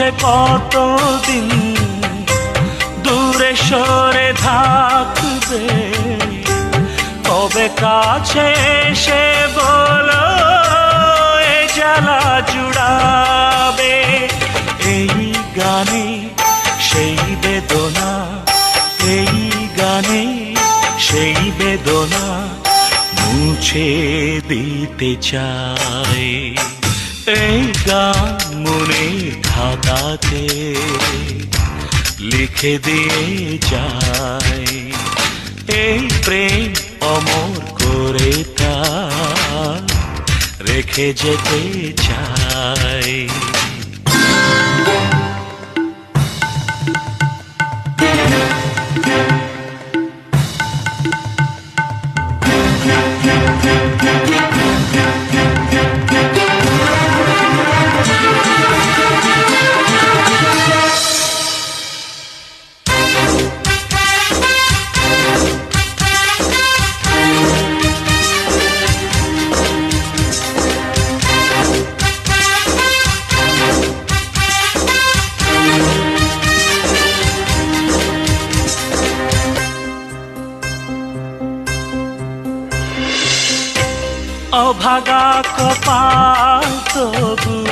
বলছে কতদিন দূরে সরে থাকবে? তবে কাছে সে বলো জ্বালা জুড়াবে? এই গানে, সেই বেদনা, এই গানে, সেই বেদনা মুছে দিতে চাই এই গান খাতাতে লিখে দিয়ে যাই এই প্রেম অমর করে তা রেখে যেতে চাই অভাগা কপাল তবু